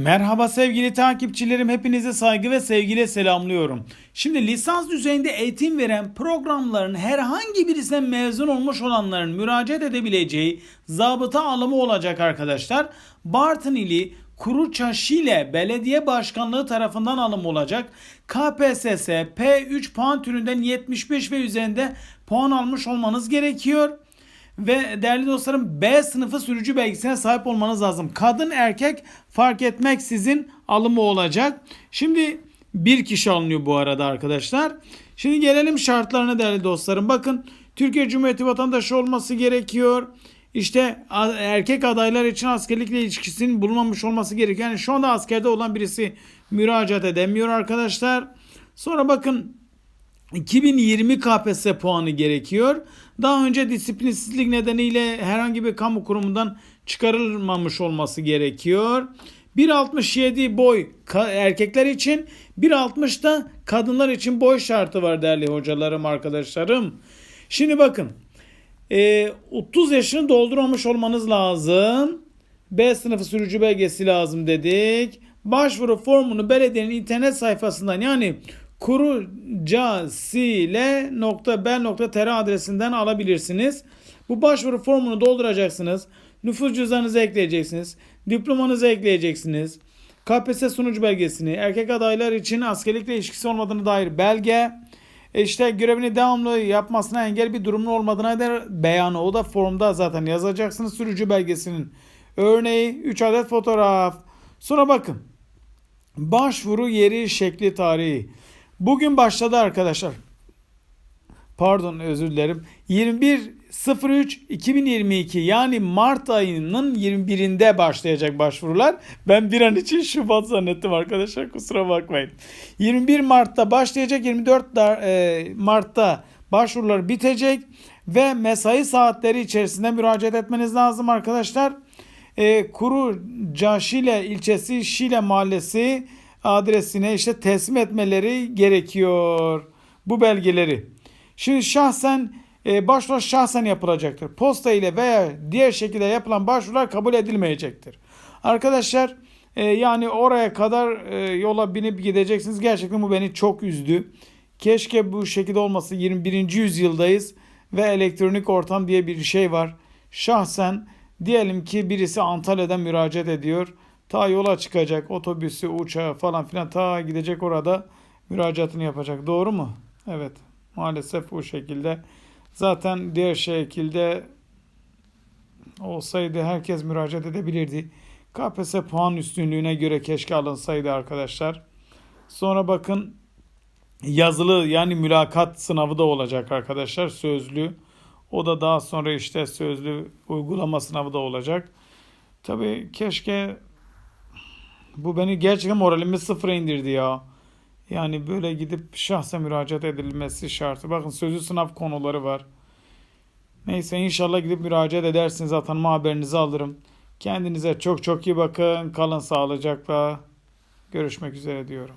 Merhaba sevgili takipçilerim. Hepinize saygı ve sevgiyle selamlıyorum. Şimdi lisans düzeyinde eğitim veren programların herhangi birisine mezun olmuş olanların müracaat edebileceği zabıta alımı olacak arkadaşlar. Bartın ili Kuruçaş Şile Belediye Başkanlığı tarafından alım olacak. KPSS P3 puan türünden 75 ve üzerinde puan almış olmanız gerekiyor. Ve değerli dostlarım B sınıfı sürücü belgesine sahip olmanız lazım. Kadın erkek fark etmeksizin alımı olacak. Şimdi bir kişi alınıyor bu arada arkadaşlar. Şimdi gelelim şartlarına değerli dostlarım. Bakın Türkiye Cumhuriyeti vatandaşı olması gerekiyor. İşte erkek adaylar için askerlikle ilişkisinin bulunmamış olması gerekiyor. Yani şu anda askerde olan birisi müracaat edemiyor arkadaşlar. Sonra bakın 2020 KPSS puanı gerekiyor. Daha önce disiplinsizlik nedeniyle herhangi bir kamu kurumundan çıkarılmamış olması gerekiyor. 1.67 boy erkekler için 1.60 da kadınlar için boy şartı var değerli hocalarım arkadaşlarım. Şimdi bakın e, 30 yaşını doldurmamış olmanız lazım. B sınıfı sürücü belgesi lazım dedik. Başvuru formunu belediyenin internet sayfasından yani kurucasile.bel.tr adresinden alabilirsiniz. Bu başvuru formunu dolduracaksınız. Nüfus cüzdanınızı ekleyeceksiniz. Diplomanızı ekleyeceksiniz. KPSS sunucu belgesini, erkek adaylar için askerlikle ilişkisi olmadığını dair belge, e işte görevini devamlı yapmasına engel bir durumun olmadığına dair beyanı. O da formda zaten yazacaksınız sürücü belgesinin. Örneği 3 adet fotoğraf. Sonra bakın. Başvuru yeri, şekli, tarihi. Bugün başladı arkadaşlar. Pardon özür dilerim. 21.03.2022 yani Mart ayının 21'inde başlayacak başvurular. Ben bir an için Şubat zannettim arkadaşlar kusura bakmayın. 21 Mart'ta başlayacak 24 da- e, Mart'ta başvurular bitecek ve mesai saatleri içerisinde müracaat etmeniz lazım arkadaşlar. E, Kuru Şile ilçesi Şile mahallesi adresine işte teslim etmeleri gerekiyor bu belgeleri. Şimdi şahsen e, başvuru şahsen yapılacaktır. Posta ile veya diğer şekilde yapılan başvurular kabul edilmeyecektir. Arkadaşlar e, yani oraya kadar e, yola binip gideceksiniz. Gerçekten bu beni çok üzdü. Keşke bu şekilde olması 21. yüzyıldayız ve elektronik ortam diye bir şey var. Şahsen diyelim ki birisi Antalya'dan müracaat ediyor. Ta yola çıkacak otobüsü, uçağı falan filan ta gidecek orada müracaatını yapacak. Doğru mu? Evet. Maalesef bu şekilde. Zaten diğer şekilde olsaydı herkes müracaat edebilirdi. KPSS puan üstünlüğüne göre keşke alınsaydı arkadaşlar. Sonra bakın yazılı yani mülakat sınavı da olacak arkadaşlar sözlü. O da daha sonra işte sözlü uygulama sınavı da olacak. Tabii keşke bu beni gerçekten moralimi sıfıra indirdi ya. Yani böyle gidip şahsa müracaat edilmesi şartı. Bakın sözlü sınav konuları var. Neyse inşallah gidip müracaat edersiniz. Atanma haberinizi alırım. Kendinize çok çok iyi bakın. Kalın sağlıcakla. Görüşmek üzere diyorum.